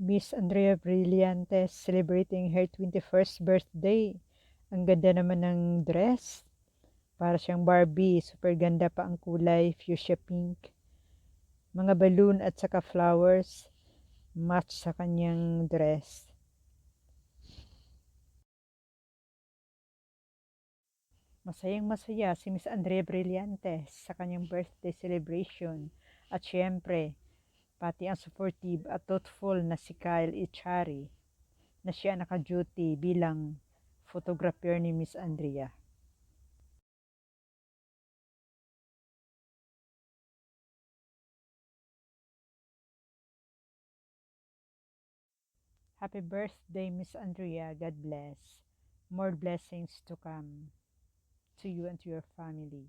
Miss Andrea Brillantes celebrating her 21st birthday. Ang ganda naman ng dress. Para siyang Barbie. Super ganda pa ang kulay. Fuchsia pink. Mga balloon at saka flowers. Match sa kanyang dress. Masayang masaya si Miss Andrea Brillantes sa kanyang birthday celebration. At syempre, pati ang supportive at thoughtful na si Kyle Ichari na siya naka-duty bilang photographer ni Miss Andrea. Happy birthday, Miss Andrea. God bless. More blessings to come to you and to your family.